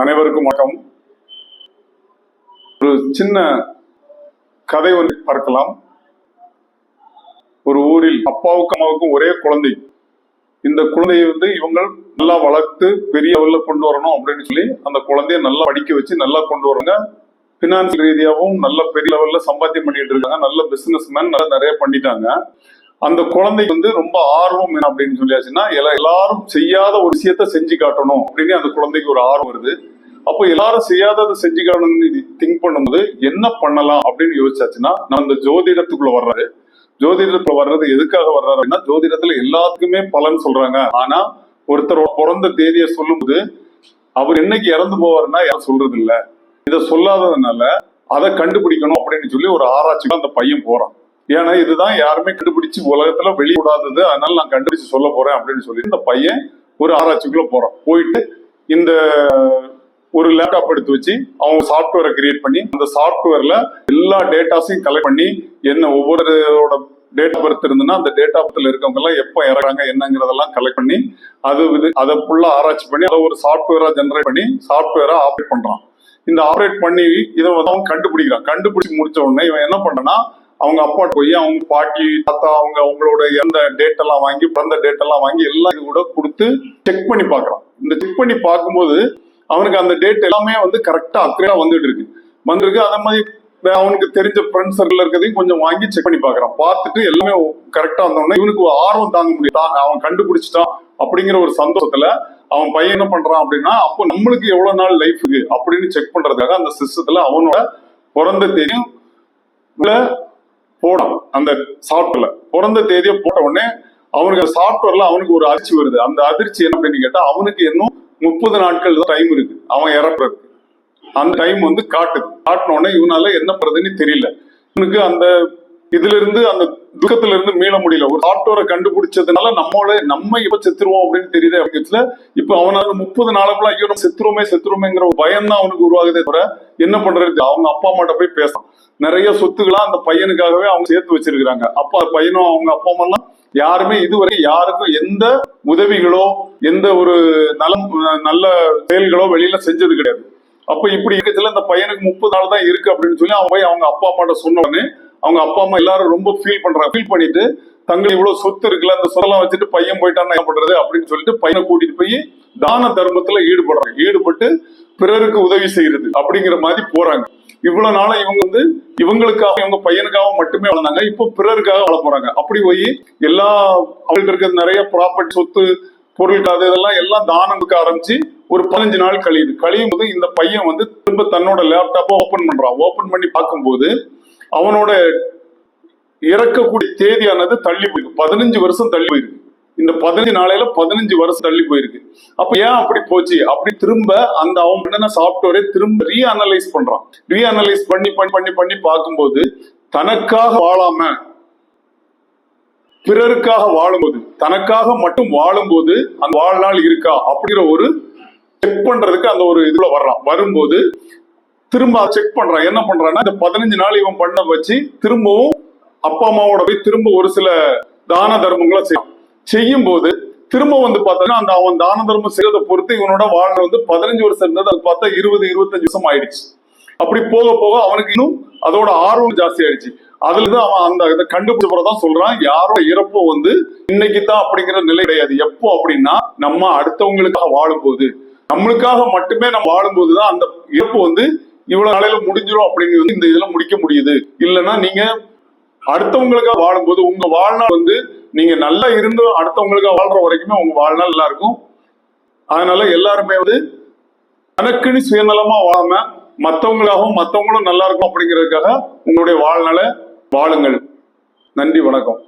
அனைவருக்கும் வணக்கம். ஒரு சின்ன கதை ஒன்று பார்க்கலாம். ஒரு ஊரில் அப்பாவுக்கும் அம்மாவுக்கும் ஒரே குழந்தை. இந்த குழந்தையை வந்து இவங்க நல்லா வளர்த்து பெரிய லெவல்ல கொண்டு வரணும் அப்படின்னு சொல்லி அந்த குழந்தைய நல்லா படிக்க வச்சு நல்லா கொண்டு வராங்க. பினான்சியல் ரீதியாகவும் நல்ல பெரிய லெவல்ல சம்பாத்தியம் பண்ணிட்டு இருக்காங்க. நல்ல பிசினஸ் மேன் நல்லா நிறைய பண்ணிட்டாங்க. அந்த குழந்தைக்கு வந்து ரொம்ப ஆர்வம் என்ன அப்படின்னு சொல்லியாச்சுன்னா எல்லாரும் செய்யாத ஒரு விஷயத்த செஞ்சு காட்டணும் அப்படின்னு அந்த குழந்தைக்கு ஒரு ஆர்வம் வருது. அப்போ எல்லாரும் செய்யாததை செஞ்சு காட்டணும்னு திங்க் பண்ணும்போது என்ன பண்ணலாம் அப்படின்னு யோசிச்சாச்சுன்னா நான் அந்த ஜோதிடத்துக்குள்ள வர்றாரு ஜோதிடத்துல வர்றது எதுக்காக வர்றாரு அப்படின்னா ஜோதிடத்துல எல்லாத்துக்குமே பலன் சொல்றாங்க. ஆனா ஒருத்தர் பிறந்த தேதியை சொல்லும்போது அவர் என்னைக்கு இறந்து போவாருன்னா யாரும் சொல்றது இல்ல இதை சொல்லாததுனால அதை கண்டுபிடிக்கணும் அப்படின்னு சொல்லி ஒரு ஆராய்ச்சிக்கு அந்த பையன் போறான். ஏன்னா இதுதான் யாருமே கண்டுபிடிச்சு உலகத்துல வெளியிடாதது அதனால நான் கண்டுபிடிச்சு சொல்ல போறேன் அப்படின்னு சொல்லி இந்த பையன் ஒரு ஆராய்ச்சிக்குள்ள போறான். போயிட்டு இந்த ஒரு லேப்டாப் எடுத்து வச்சு அவங்க சாஃப்ட்வேரை கிரியேட் பண்ணி அந்த சாஃப்ட்வேர்ல எல்லா டேட்டாஸையும் கலெக்ட் பண்ணி என்ன ஒவ்வொருவரோட டேட் ஆஃப் பர்த் இருந்ததுன்னா அந்த டேட்டா பர்த்ல இருக்கவங்க எல்லாம் எப்போ இறங்குறாங்க என்னங்கிறதெல்லாம் கலெக்ட் பண்ணி அது இது அதை ஃபுல்லா ஆராய்ச்சி பண்ணி அதை ஒரு சாஃப்ட்வேரா ஜென்ரேட் பண்ணி சாஃப்ட்வேரா ஆப்ரேட் பண்றான். இந்த ஆப்ரேட் பண்ணி இதை வந்து அவன் கண்டுபிடிக்கிறான். கண்டுபிடிச்சு முடிச்ச உடனே இவன் என்ன பண்ணனா அவங்க அப்பா போய் அவங்க பாட்டி தாத்தா அவங்க அவங்களோட எந்த டேட் எல்லாம் வாங்கி பிறந்த டேட் எல்லாம் வாங்கி எல்லாம் இது கூட கொடுத்து செக் பண்ணி பார்க்குறான். இந்த செக் பண்ணி பார்க்கும்போது அவனுக்கு அந்த டேட் எல்லாமே வந்து கரெக்டா அக்ரேட்டா வந்துட்டு இருக்கு. வந்திருக்கு. அதே மாதிரி அவனுக்கு தெரிஞ்ச ஃப்ரெண்ட் சர்க்கிள் இருக்கிறதையும் கொஞ்சம் வாங்கி செக் பண்ணி பார்க்குறான். பார்த்துட்டு எல்லாமே கரெக்டா வந்தோடனே இவனுக்கு ஒரு ஆர்வம் தாங்க முடியும். அவன் கண்டுபிடிச்சிட்டான் அப்படிங்கிற ஒரு சந்தோஷத்துல அவன் பையன் என்ன பண்றான் அப்படின்னா அப்போ நம்மளுக்கு எவ்வளவு நாள் லைஃப் இருக்கு அப்படின்னு செக் பண்றதுக்காக அந்த சிஸ்டத்துல அவனோட பிறந்த தெரியும் போடும் அந்த சாஃப்ட்வேர்ல பிறந்த தேதியை போட்ட உடனே அவனுக்கு அந்த சாஃப்ட்வேர்ல அவனுக்கு ஒரு அதிர்ச்சி வருது. அந்த அதிர்ச்சி என்ன அப்படின்னு கேட்டா அவனுக்கு இன்னும் முப்பது நாட்கள் தான் டைம் இருக்கு. அவன் இறப்புறதுக்கு. அந்த டைம் வந்து காட்டுது. காட்டின உடனே இவனால என்ன பண்றதுன்னு தெரியல. இவனுக்கு அந்த இதுல இருந்து அந்த துக்கத்துல இருந்து மீள முடியல. ஒரு சாப்ட்வேரை கண்டுபிடிச்சதுனால நம்மளோட நம்ம இப்ப செத்துருவோம் அப்படின்னு தெரியுது அப்படிங்கிறதுல இப்ப அவனால முப்பது நாளுக்குள்ள ஐயோ நம்ம செத்துருமே செத்துருமேங்கிற ஒரு பயம் தான் அவனுக்கு உருவாகுதே தவிர என்ன பண்றது? அவங்க அப்பா அம்மாட்ட போய் பேசலாம். நிறைய சொத்துக்களா அந்த பையனுக்காகவே அவங்க சேர்த்து வச்சிருக்கிறாங்க. அப்பா பையனும் அவங்க அப்பா அம்மா எல்லாம் யாருமே இதுவரை யாருக்கும் எந்த உதவிகளோ எந்த ஒரு நலம் நல்ல செயல்களோ வெளியில செஞ்சது கிடையாது. அப்ப இப்படி இருக்கிறதுல அந்த பையனுக்கு முப்பது நாள் தான் இருக்கு அப்படின்னு சொல்லி அவன் போய் அவங்க அப்பா அம்மாட்ட சொன்ன உடனே அவங்க அப்பா அம்மா எல்லாரும் ரொம்ப ஃபீல் பண்றாங்க ஃபீல் பண்ணிட்டு தங்களை இவ்வளவு சொத்து இருக்குல்ல அந்த சொத்தெல்லாம் வச்சுட்டு பையன் போயிட்டான்னா என்ன பண்றது? அப்படின்னு சொல்லிட்டு பையனை கூட்டிட்டு போய் தான தர்மத்துல ஈடுபடுறாங்க. ஈடுபட்டு பிறருக்கு உதவி செய்யறது அப்படிங்கிற மாதிரி போறாங்க. இவ்வளவு நாளா இவங்க வந்து இவங்களுக்காக இவங்க பையனுக்காக மட்டுமே வளர்ந்தாங்க. இப்போ பிறருக்காக வாழ போறாங்க. அப்படி போய் எல்லா அவங்கள்ட்ட இருக்கிற நிறைய ப்ராப்பர்ட்டி சொத்து பொருள் அது இதெல்லாம் எல்லாம் தானமுக்கு ஆரம்பிச்சு ஒரு பதினஞ்சு நாள் கழியுது. கழியும் போது இந்த பையன் வந்து திரும்ப தன்னோட லேப்டாப்பை ஓபன் பண்றான். ஓபன் பண்ணி பார்க்கும்போது அவனோட இறக்கக்கூடிய தேதியானது தள்ளி போயிருக்கு. பதினஞ்சு வருஷம் தள்ளி போயிருக்கு. இந்த பதினஞ்சு நாளையில பதினஞ்சு வருஷம் தள்ளி போயிருக்கு. அப்ப ஏன் அப்படி போச்சு? அப்படி திரும்ப அந்த அவன் பண்ணின சாப்ட்வேரை திரும்ப ரீ அனலைஸ் பண்றான். ரீ அனலைஸ் பண்ணி பண்ணி பண்ணி பண்ணி பார்க்கும்போது தனக்காக வாழாம பிறருக்காக வாழும்போது தனக்காக மட்டும் வாழும்போது அந்த வாழ்நாள் இருக்கா? அப்படிங்கிற ஒரு செக் பண்றதுக்கு அந்த ஒரு இதுல வர்றான். வரும்போது திரும்ப செக் பண்றான் என்ன பண்றான்னா இந்த பதினஞ்சு நாள் இவன் பண்ண வச்சு திரும்பவும் அப்பா அம்மாவோட போய் திரும்ப ஒரு சில தான தர்மங்களை செய்யும் செய்யும் போது திரும்ப வந்து பார்த்தோன்னா அந்த அவன் தான தர்மம் செய்யறதை பொறுத்து இவனோட வாழ்க்கை வந்து பதினஞ்சு வருஷம் இருந்தது. அது பார்த்தா இருபது இருபத்தஞ்சு வருஷம் ஆயிடுச்சு. அப்படி போக போக அவனுக்கு இன்னும் அதோட ஆர்வம் ஜாஸ்தி ஆயிடுச்சு. அதுலதான் அவன் அந்த இதை கண்டுபிடிச்சப்பறதான் தான் சொல்றான் யாரோட இறப்பு வந்து இன்னைக்கு தான் அப்படிங்கிற நிலை கிடையாது. எப்போ அப்படின்னா நம்ம அடுத்தவங்களுக்காக வாழும்போது. நம்மளுக்காக மட்டுமே நம்ம வாழும்போதுதான் அந்த இறப்பு வந்து இவ்வளவு நாளையில முடிஞ்சிடும் அப்படின்னு வந்து இந்த இதுல முடிக்க முடியுது. இல்லைன்னா நீங்க அடுத்தவங்களுக்காக வாழும்போது உங்க வாழ்நாள் வந்து நீங்க நல்லா இருந்து அடுத்தவங்களுக்காக வாழ்ற வரைக்குமே உங்க வாழ்நாள் நல்லா இருக்கும். அதனால எல்லாருமே வந்து தனக்குன்னு சுயநலமா வாழாம மற்றவங்களாகவும் மற்றவங்களும் நல்லா இருக்கும் அப்படிங்கிறதுக்காக உங்களுடைய வாழ்நாளை வாழுங்கள். நன்றி வணக்கம்.